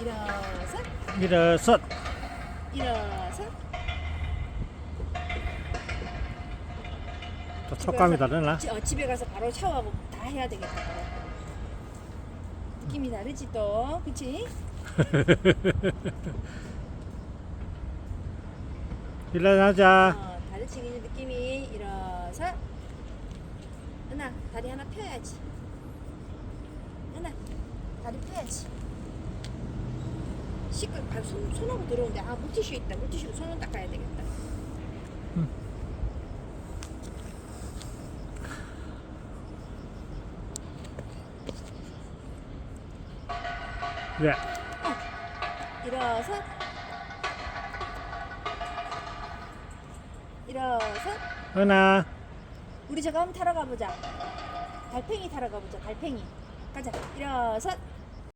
일어서 일어섰. 일어서 또 촉감이 다르나? 지- 어, 집에 가서 바로 샤워하고 다 해야 되겠다. 느낌이 다르지 또, 그치? 일어나자. 어, 다르지 느낌이 일어서 은하 다리 하나 펴야지. 은하 다리 펴야지. 시끌 아, 손 손하고 들어오는데 아 물티슈 있다. 물티슈로 손을 닦아야 되겠다. 예. 일어서. 일어서. 은하. 우리 저거 한번 타러 가보자. 달팽이 타러 가보자. 달팽이. 가자. 일어서